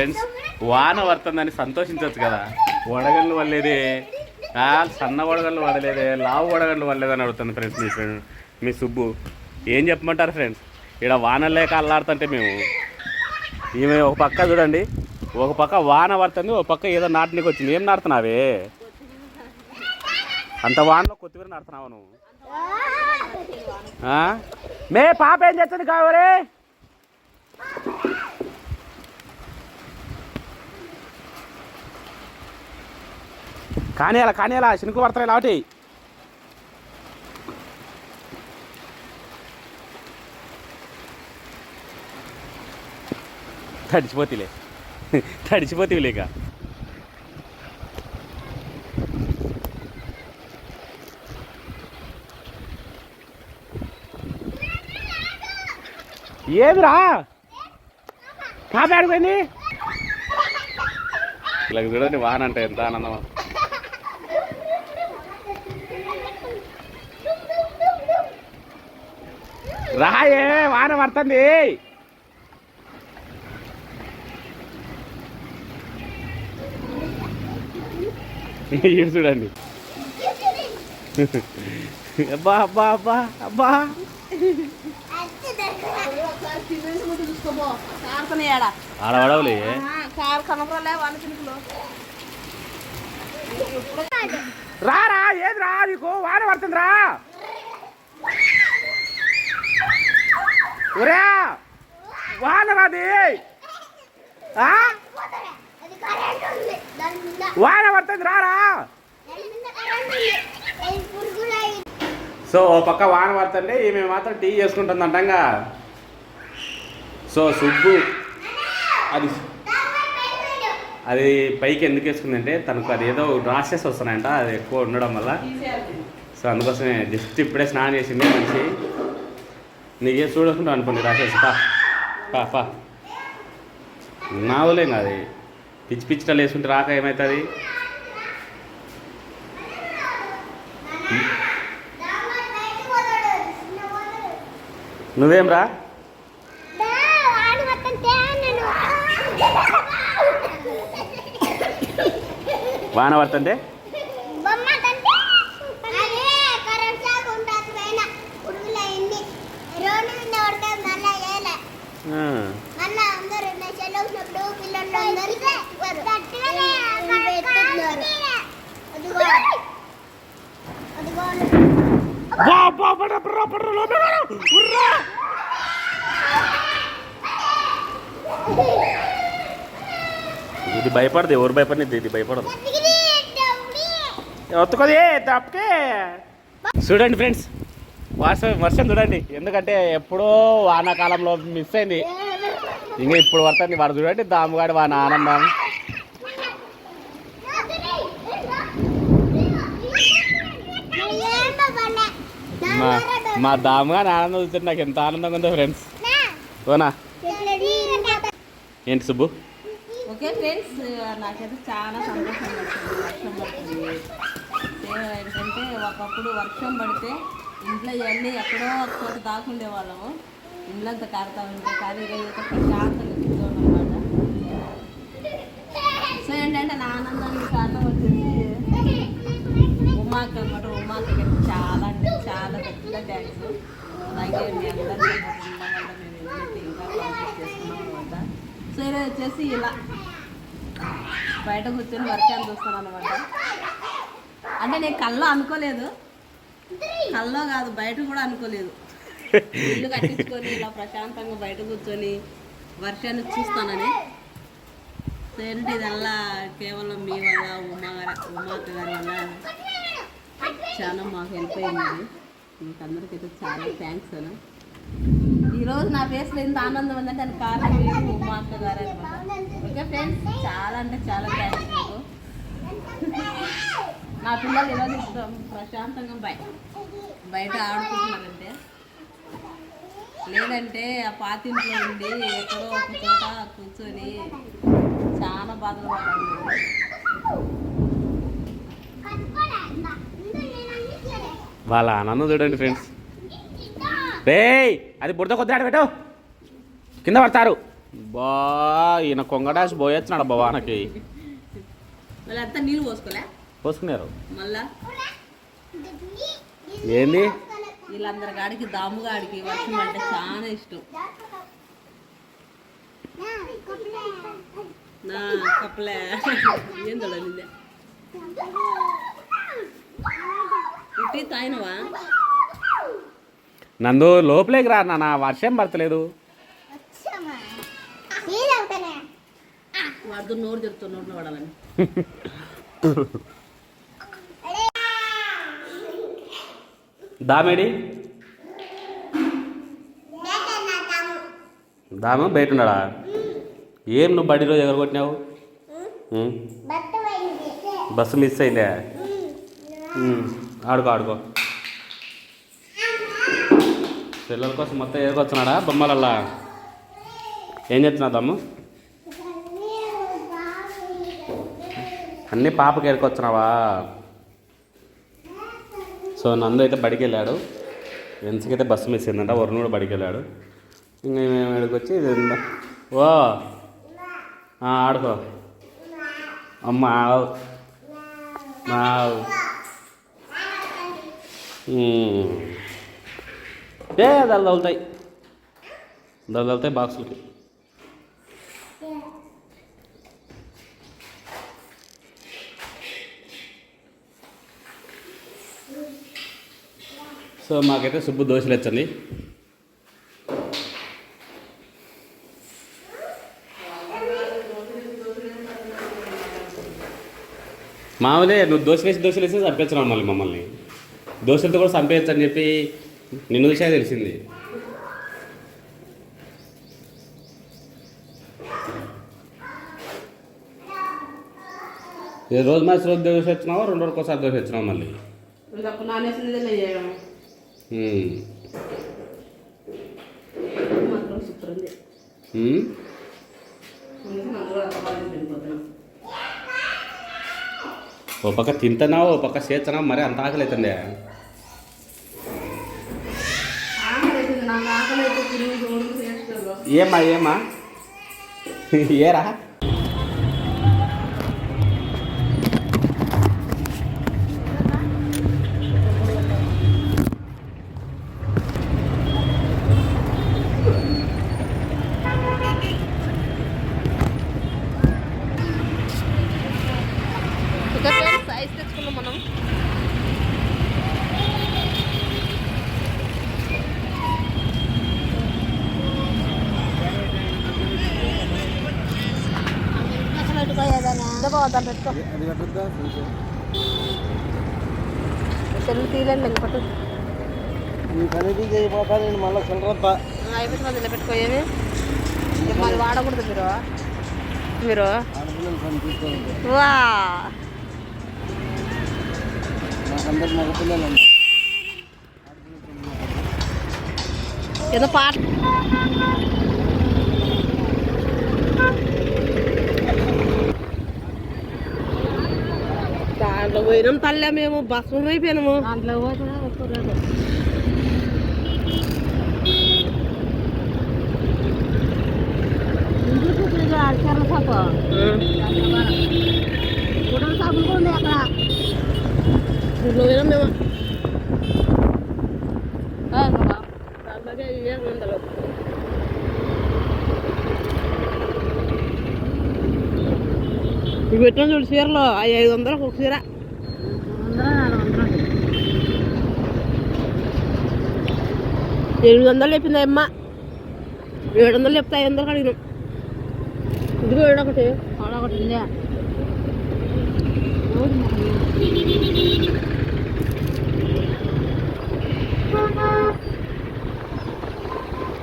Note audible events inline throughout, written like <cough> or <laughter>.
Friends వాన పడుతుందని సంతోషించవచ్చు కదా. వడగళ్ళు వల్లేదే సన్న వడగళ్ళు వడలేదే లావు వడగళ్ళు వడలేదని అడుగుతుంది ఫ్రెండ్స్ మీ ఫ్రెండ్ మీ సుబ్బు. ఏం చెప్పమంటారు ఫ్రెండ్స్ ఇక్కడ వాన లేక అల్లాడుతుంటే మేము. ఈమె ఒక పక్క చూడండి. ఒక పక్క వాన పడుతుంది ఒక పక్క ఏదో నాటనికి వచ్చింది. ఏం నాడుతున్నావే? అంత వానలో కొత్తిమీర నాడుతున్నావు నువ్వు? ఆ? మే పాప ఏం చేస్తుంది కావరే కానీ అలా శనుకులు పడతాయి లాటి తడిచిపోతీలే. తడిచిపోతీవి లేక ఏమిరా? పాప ఇలా చూడండి వాన అంటే ఎంత ఆనందం రాయే వాన పడుతుంది. ఇటు చూడండి. అబ్బా అబ్బా అబ్బా అబ్బా. కారుతున్నాయాడా ఆడ రా ఏది రా నీకు? వాన పడుతుంది రా ఒరే! వానరాది! వాన పడుతుంది రా రా సో ఓ పక్క వాన పడుతుంటే ఈమె మాత్రం టీ చేసుకుంటుంది అంటంగా. సో సుబ్బు అది అది పైకి ఎందుకు వేసుకుందంటే తనకు అది ఏదో రాసెస్ వస్తున్నాయంట అది ఎక్కువ ఉండడం వల్ల. సో అందుకోసమే జస్ట్ ఇప్పుడే స్నానం చేసింది మనిషి. నీకే చూడకుండా అనుకోండి రాసేసి పా పా పా. నావులేం కాదు పిచ్చి పిచ్చిటలు వేసుకుంటే రాక ఏమవుతుంది నువ్వేం రా? వాన పడుతుంటే? ఇది భయపడదు ఎవరు భయపడినది? ఇది భయపడదు. ఒత్తుకోది తప్పకే. చూడండి ఫ్రెండ్స్ వర్షం వర్షం చూడండి. ఎందుకంటే ఎప్పుడో వానాకాలంలో మిస్ అయింది. ఇంకా ఇప్పుడు పడుతుంది. వాడు చూడండి దాముగాడి వాన ఆనందం. మా మా దాముగాడి ఆనందం చూస్తే నాకు ఎంత ఆనందంగా ఉందో ఫ్రెండ్స్ ఓనా ఏంటి సుబ్బు? ఓకే ఫ్రెండ్స్ నాకైతే చాలా సంతోషం వర్షం పడుతుంది. ఏంటంటే ఒకప్పుడు వర్షం పడితే ఇంట్లో ఇవన్నీ ఎక్కడో ఒక చోట దాకుండే వాళ్ళము ఇల్లంతా కారుతా ఉంటే. కానీ ప్రశాంతంగా కూర్చోవడం అనమాట సో ఏంటంటే నా ఆనందానికి కారణం వచ్చేసి ఉమాక్ అనమాట ఉమాకి చాలా అంటే చాలా పెద్ద థ్యాంక్స్ అలాగే మీ మేము ఇంకా చేసుకున్నాం అనమాట సో ఈరోజు వచ్చేసి ఇలా బయట కూర్చొని వర్క్ అని చూస్తాను అనమాట అంటే నేను కళ్ళు అనుకోలేదు. కల్లో కాదు బయట కూడా అనుకోలేదు. ఇల్లు కట్టించుకొని ఇలా ప్రశాంతంగా బయట కూర్చొని వర్షాన్ని చూస్తానని. ఏంటి ఇదల్లా? కేవలం మీ వల్ల ఉమా గారి ఉమాక గారి వల్ల చాలా మాకు హెల్ప్ అయింది. మీకు అందరికైతే చాలా థ్యాంక్స్ అను ఈరోజు నా ఫేస్లో ఎంత ఆనందం ఉందంటే దానికి కారణం మీరు ఉమాక గారు అనమాట ఓకే ఫ్రెండ్స్ చాలా అంటే చాలా థ్యాంక్స్ మీకు. నా పిల్లలు ఈరోజు ఇష్టం ప్రశాంతంగా బయట బయట ఆడుకుంటున్నారంటే. లేదంటే ఆ పాతింట్లో ఉండి ఎక్కడో ఒక చోట కూర్చొని చాలా బాధలు వాళ్ళ ఆనందం చూడండి ఫ్రెండ్స్. రేయ్ అది బురద కొద్ది ఆడ పెట్టు. కింద పడతారు. బా ఈయన కొంగడాసి పోయొచ్చినాడు బా వానకి. మళ్ళీ అంతా నీళ్ళు పోసుకోలే? పోసుకున్నారు మళ్ళా? ఏంది? వీళ్ళందరి గాడికి దాముగాడికి వర్షం అంటే చాలా ఇష్టం. నా కప్పలే. ఏం చూడాలి ఇట్టి తాయినవా నందు లోపలికి రా నాన్న వర్షం పడతలేదు. వాడితో నోరు చెప్తా నోట్లో పడాలని. <laughs> దామేడి దాము బయట ఉన్నాడా ఏం నువ్వు బడిలో ఎగరగొట్టినావు? బస్సు మిస్ అయిందే? ఆడుకో ఆడుకో. పిల్లల కోసం మొత్తం ఎగరకొచ్చినాడా బొమ్మలల్లా? ఏం చెప్తున్నావు దమ్ము? అన్నీ పాపకి ఎరుకొచ్చినావా సో నందు అయితే బడికి వెళ్ళాడు వెన్స్కి అయితే బస్సు మిస్ అయిందంట వరుణ్ కూడా బడికి వెళ్ళాడు ఇంకా మేము ఇక్కడికి వచ్చి ఓ! ఆడుకో. అమ్మ ఆవ్. ఆవ్. ఏ దాని తగులుతాయి. దాని తగులుతాయి బాక్సులకి. సో మాకైతే సుబ్బు దోశలు ఇచ్చండి మామూలే నువ్వు దోశలు వేసి దోశలు వేసి చంపేస్తున్నావు మళ్ళీ మమ్మల్ని. దోశలతో కూడా చంపేయచ్చని చెప్పి నిన్ను విషయం తెలిసింది. ఏ రోజు మార్చి రోజు దోశ వచ్చినావా రెండు రోజులకు ఒకసారి దోశ వచ్చినావు మళ్ళీ? ఓ పక్క తింటున్నావు ఓ పక్క చేస్తున్నావు మరి అంత ఆకలి ఏమా ఏమా ఏరా? పెట్టుకో సెల్ తీయలేండి ఇంకోటి నీ పనికి చేయబోతా నేను మళ్ళీ చిల్లరంత అయిపోయింది మధ్యలో పెట్టుకో ఏమి మాది వాడకూడదు మీరు. మీరు. పని వా. నాకందరు ఏదో పాట. పోయినాం తల్లే మేము బస్సు అయిపోయినాము. పోయినాం మేము. ఇవే వందలు ఇవి పెట్టిన చూడు చీరలు ఐదు వందలకు ఒక చీర. ఎనిమిది వందలు చెప్పింది అమ్మ? ఏడు వందలు చెప్తే ఐదు వందలు అడిగినాం. ఇదిగో ఏడొకటి. ఆడొకటి ఉందా.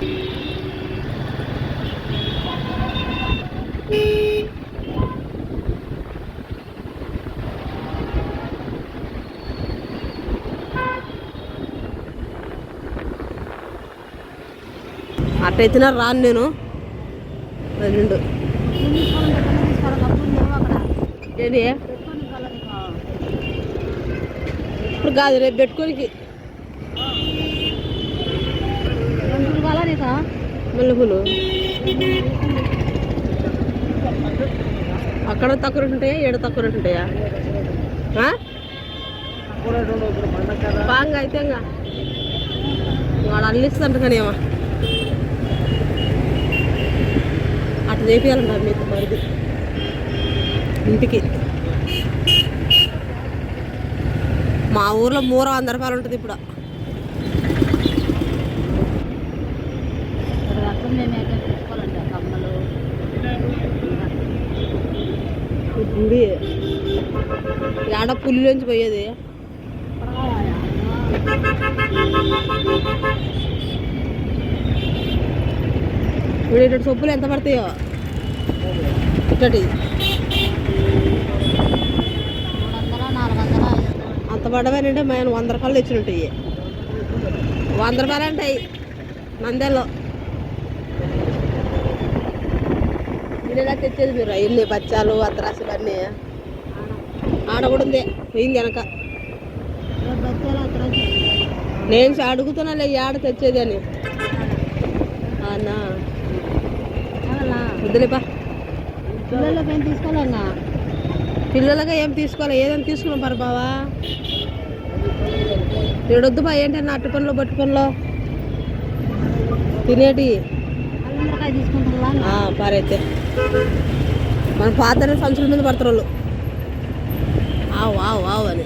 Thank you. అట్టయితే రాను నేను. రెండు ఏంటి ఇప్పుడు కాదు రేపు పెట్టుకోనికి. మల్లెపూలు అక్కడ తక్కువ రేటు ఉంటాయా? ఏడు తక్కువ ఉంటాయా? బాగా అయితే ఇంకా. వాడు అల్లిస్తుంట కానీ ఏమో. చేపియాలంట మీతో మరిది ఇంటికి. మా ఊర్లో మూర వంద రూపాయలు ఉంటుంది ఇప్పుడు. గుడి ఏడ పులిలోంచి పోయేది? ఇప్పుడు ఇటు సొప్పులు ఎంత పడతాయో? ఇక్కడి అంత పడవేనంటే మేము వంద రూపాయలు తెచ్చినట్టాయి వంద రూపాయలు అంటాయి నందెలో ఇలా తెచ్చేది మీరు? ఎన్ని బచ్చాలు అత్రాసు ఇవన్నీ? ఆడ కూడా ఉంది. పోయింది వెనక నేను అడుగుతున్నాలే ఆడ తెచ్చేది అని. అన్నా. వద్దులేపా. పిల్లలకి ఏం తీసుకోవాలన్నా? పిల్లలకి ఏం తీసుకోవాలి? ఏదైనా తీసుకున్నాం పరు బావా? ఏడొద్దు బా ఏంటన్నా అట్టు పనులు బట్టు పనులు? తినేటి? పారైతే మన పాత సంచుల మీద పడతారు వాళ్ళు. ఆవు ఆవు ఆవు అని.